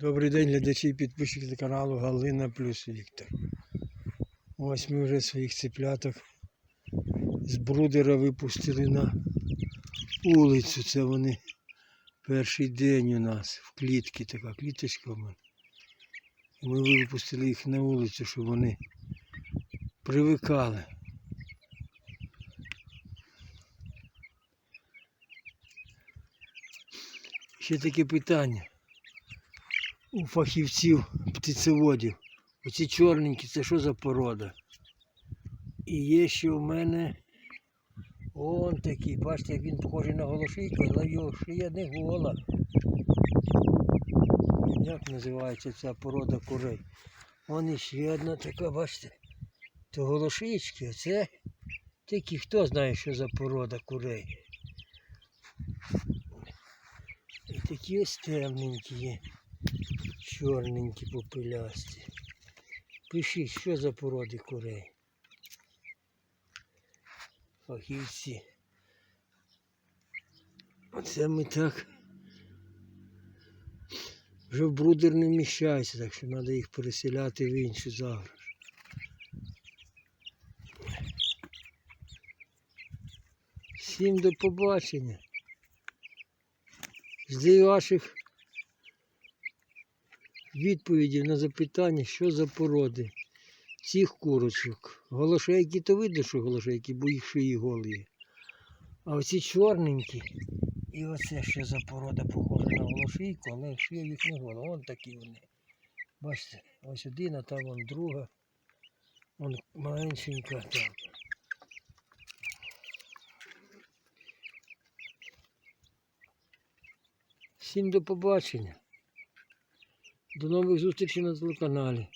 Добрий день, глядачі і підписчики каналу Галина плюс Віктор. Ось ми вже своїх цепляток з брудера випустили на вулицю. Це вони перший день у нас в клітці, така кліточка в мене. Ми випустили їх на вулицю, щоб вони привикали. Ще таке питання у фахівців птицеводів. Оці чорненькі, це що за порода? І є ще у мене он такий, бачите, як він похожий на голошийку, але його шия не гола. Як називається ця порода курей? Вон іще одна така, бачите, то голошички, це тільки хто знає, що за порода курей. І такі ось темненькі чорненькі попелясті. Пишіть, що за породи курей. Фахівці. Оце ми так. Вже в брудер не вміщається, так що треба їх переселяти в іншу загрож. Всім до побачення. Жди ваших відповідів на запитання, що за породи цих курочок. Голошейки то видно, що голошейки, бо їх шиї голі. А оці чорненькі. І оце що за порода похожа на голошийку, але шия їх не гола. Вон такі вони. Бачите, ось один, а там вон друга. Вон маленькенька там. Всім до побачення. До нових зустрічей на телеканалі.